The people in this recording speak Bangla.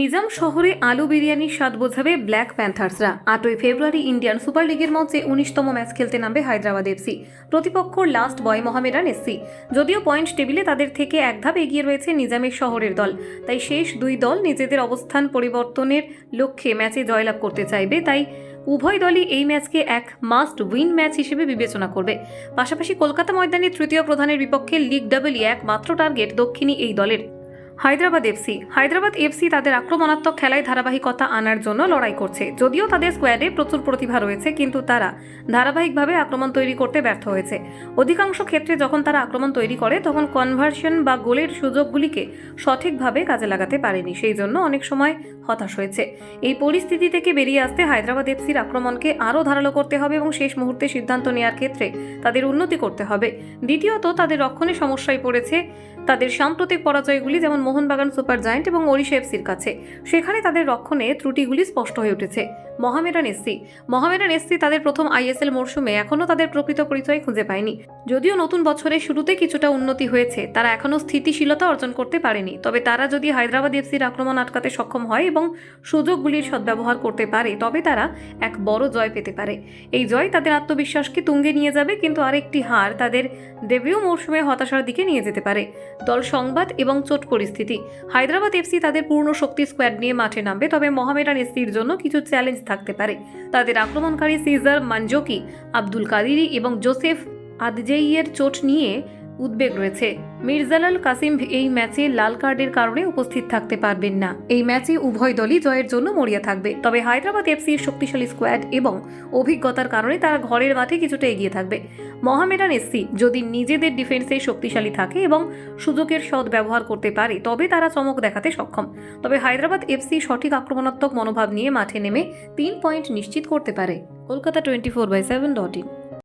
নিজাম শহরে আলু বিরিয়ানির স্বাদ বোঝাবে ব্ল্যাক প্যান্থার্সরা আটই ফেব্রুয়ারি ইন্ডিয়ান সুপার লিগের মঞ্চে উনিশতম ম্যাচ খেলতে নামবে হায়দ্রাবাদ এফসি। প্রতিপক্ষ লাস্ট বয় মোহামেডান এসসি। যদিও পয়েন্ট টেবিলে তাদের থেকে এক ধাপ এগিয়ে রয়েছে নিজামের শহরের দল। তাই শেষ দুই দল নিজেদের অবস্থান পরিবর্তনের লক্ষ্যে ম্যাচে জয়লাভ করতে চাইবে। তাই উভয় দলই এই ম্যাচকে এক মাস্ট উইন ম্যাচ হিসেবে বিবেচনা করবে। পাশাপাশি কলকাতা ময়দানে তৃতীয় প্রধানের বিপক্ষে লিগ ডাবলই একমাত্র টার্গেট দক্ষিণী এই দলের। হায়দ্রাবাদ এফসি। হায়দ্রাবাদ এফসি তাদের আক্রমণাত্মক খেলায় ধারাবাহিকতা আনার জন্য লড়াই করছে। যদিও তাদের স্কোয়াডে প্রচুর প্রতিভা রয়েছে, কিন্তু তারা ধারাবাহিকভাবে আক্রমণ তৈরি করতে ব্যর্থ হয়েছে। অধিকাংশ ক্ষেত্রে যখন তারা আক্রমণ তৈরি করে, তখন কনভার্সন বা গোলের সুযোগগুলিকে সঠিকভাবে কাজে লাগাতে পারেনি। সেই জন্য অনেক সময় হতাশ হয়েছে। এই পরিস্থিতি থেকে বেরিয়ে আসতে হায়দ্রাবাদ এফসির আক্রমণকে আরও ধারালো করতে হবে এবং শেষ মুহূর্তে সিদ্ধান্ত নেওয়ার ক্ষেত্রে তাদের উন্নতি করতে হবে। দ্বিতীয়ত, তাদের রক্ষণে সমস্যায় পড়েছে তাদের সাম্প্রতিক পরাজয়গুলি, যেমন মোহনবাগান সুপার জায়েন্ট এবং ওড়িশা এফসির কাছে। সেখানে তাদের রক্ষণে ত্রুটিগুলি স্পষ্ট হয়ে উঠেছে। মহামেডান এসসি মহামেডান এসসি তাদের প্রথম আইএসএল মরশুমে এখনও তাদের প্রকৃত পরিচয় খুঁজে পায়নি। যদিও নতুন বছরের শুরুতে কিছুটা উন্নতি হয়েছে, তারা এখনও স্থিতিশীলতা অর্জন করতে পারেনি। তবে তারা যদি হায়দ্রাবাদ এফসির আক্রমণ আটকাতে সক্ষম হয় এবং সুযোগগুলির সদ্ব্যবহার করতে পারে, তবে তারা এক বড় জয় পেতে পারে। এই জয় তাদের আত্মবিশ্বাসকে তুঙ্গে নিয়ে যাবে, কিন্তু আরেকটি হার তাদের ডেবিউ মৌসুমে হতাশার দিকে নিয়ে যেতে পারে। দল সংবাদ এবং চোট পরিস্থিতি। হায়দ্রাবাদ এফসি তাদের পূর্ণ শক্তি স্কোয়াড নিয়ে মাঠে নামবে, তবে মোহামেডান এফসির জন্য কিছু চ্যালেঞ্জ থাকতে পারে। তাদের আক্রমণকারী সিজার মানজোকি আব্দুল কাদিরি এবং জোসেফ আদজেইয়ের চোট নিয়ে উদ্বেগ রয়েছে। মির্জালাল কাসিম এই ম্যাচে লাল কার্ডের কারণে উপস্থিত থাকতে পারবেন না। এই ম্যাচে উভয় দলই জয়ের জন্য মরিয়া থাকবে। তবে হায়দ্রাবাদ এফসির শক্তিশালী স্কোয়াড এবং অভিজ্ঞতার কারণে তারা ঘরের মাঠে কিছুটা এগিয়ে থাকবে। মহামেডান এসসি যদি নিজেদের ডিফেন্সে শক্তিশালী থাকে এবং সুযোগের সৎ ব্যবহার করতে পারে, তবে তারা চমক দেখাতে সক্ষম। তবে হায়দ্রাবাদ এফসি সঠিক আক্রমণাত্মক মনোভাব নিয়ে মাঠে নেমে তিন পয়েন্ট নিশ্চিত করতে পারে। Kolkata twenty four by seven dot in.